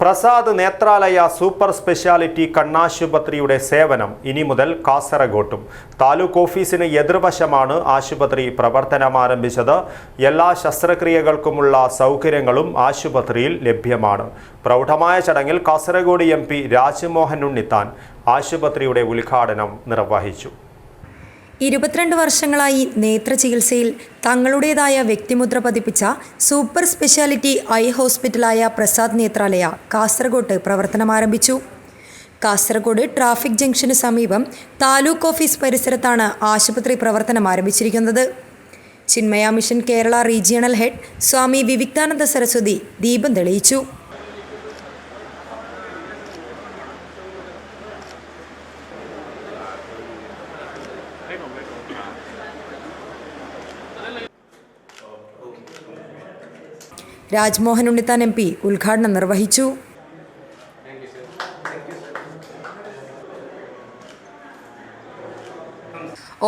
Prasad Netralaya super speciality കണ്ണാശുപത്രിയുടെ സേവനം ഇനി മുതൽ കാസർഗോട്ടും. താലൂക്ക് ഓഫീസിന് എതിർവശമാണ് ആശുപത്രി പ്രവർത്തനം ആരംഭിച്ചത്. എല്ലാ ശസ്ത്രക്രിയകൾക്കുമുള്ള സൗകര്യങ്ങളും ആശുപത്രിയിൽ ലഭ്യമാണ്. പ്രൗഢമായ ചടങ്ങിൽ കാസർഗോഡ് എം പി രാജ്മോഹൻ ഉണ്ണിത്താൻ ആശുപത്രിയുടെ ഉദ്ഘാടനം നിർവഹിച്ചു. ഇരുപത്തിരണ്ട് വർഷങ്ങളായി നേത്ര ചികിത്സയിൽ തങ്ങളുടേതായ വ്യക്തിമുദ്ര പതിപ്പിച്ച സൂപ്പർ സ്പെഷ്യാലിറ്റി ഐ ഹോസ്പിറ്റലായ പ്രസാദ് നേത്രാലയ കാസർഗോട്ട് പ്രവർത്തനം ആരംഭിച്ചു കാസർഗോഡ് ട്രാഫിക് ജംഗ്ഷന് സമീപം താലൂക്ക് ഓഫീസ് പരിസരത്താണ് ആശുപത്രി പ്രവർത്തനം ആരംഭിച്ചിരിക്കുന്നത്. Chinmaya mission Kerala regional head Swami Vivikthananda Saraswati ദീപം തെളിയിച്ചു. രാജ്മോഹൻ ഉണ്ണിത്താൻ എം പി ഉദ്ഘാടനം നിർവഹിച്ചു.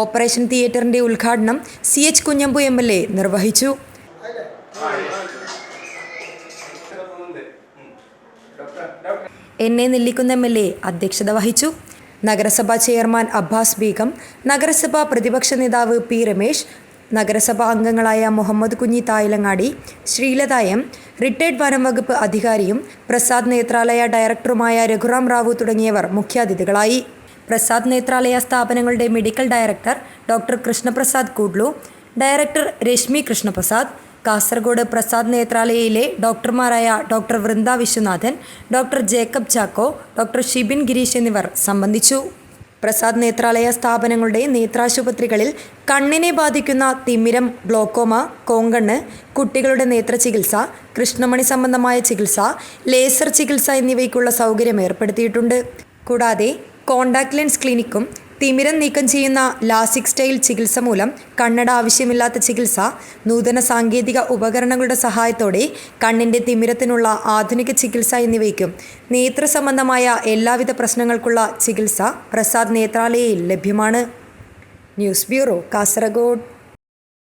ഓപ്പറേഷൻ തിയേറ്ററിന്റെ ഉദ്ഘാടനം C H Kunhambu M L A നിർവഹിച്ചു. N A Nellikunnu M L A അധ്യക്ഷത വഹിച്ചു. നഗരസഭാ ചെയർമാൻ അബ്ബാസ് ബീഗം നഗരസഭാ പ്രതിപക്ഷ നേതാവ് പി രമേശ് നഗരസഭാ അംഗങ്ങളായ മുഹമ്മദ് കുഞ്ഞി തായിലങ്ങാടി ശ്രീലത എം റിട്ടയർഡ് വനം വകുപ്പ് അധികാരിയും പ്രസാദ് നേത്രാലയ ഡയറക്ടറുമായ രഘുറാം റാവു തുടങ്ങിയവർ മുഖ്യാതിഥികളായി. പ്രസാദ് നേത്രാലയ സ്ഥാപനങ്ങളുടെ medical director doctor Krishnaprasad Kudlu director Rashmi Krishnaprasad Kasaragod Prasad നേത്രാലയയിലെ ഡോക്ടർമാരായ doctor Vrinda Viswanathan doctor Jacob Chacko doctor Shibin Girish എന്നിവർ സംബന്ധിച്ചു. പ്രസാദ് നേത്രാലയ സ്ഥാപനങ്ങളുടെ നേത്രാശുപത്രികളിൽ കണ്ണിനെ ബാധിക്കുന്ന തിമിരം ഗ്ലോക്കോമ കോങ്കണ്ണ് കുട്ടികളുടെ നേത്ര ചികിത്സ കൃഷ്ണമണി സംബന്ധമായ ചികിത്സ ലേസർ ചികിത്സ എന്നിവയ്ക്കുള്ള സൗകര്യം ഏർപ്പെടുത്തിയിട്ടുണ്ട്. കൂടാതെ കോണ്ടാക്ട് ലെൻസ് ക്ലിനിക്കും തിമിരം നീക്കം ചെയ്യുന്ന ലാസിക് സ്റ്റൈൽ ചികിത്സ മൂലം കണ്ണട ആവശ്യമില്ലാത്ത ചികിത്സ നൂതന സാങ്കേതിക ഉപകരണങ്ങളുടെ സഹായത്തോടെ കണ്ണിന്റെ തിമിരത്തിനുള്ള ആധുനിക ചികിത്സ എന്നിവയ്ക്കും നേത്ര സംബന്ധമായ എല്ലാവിധ പ്രശ്നങ്ങൾക്കുള്ള ചികിത്സ പ്രസാദ് നേത്രാലയയിൽ ലഭ്യമാണ്. News bureau Kasaragod.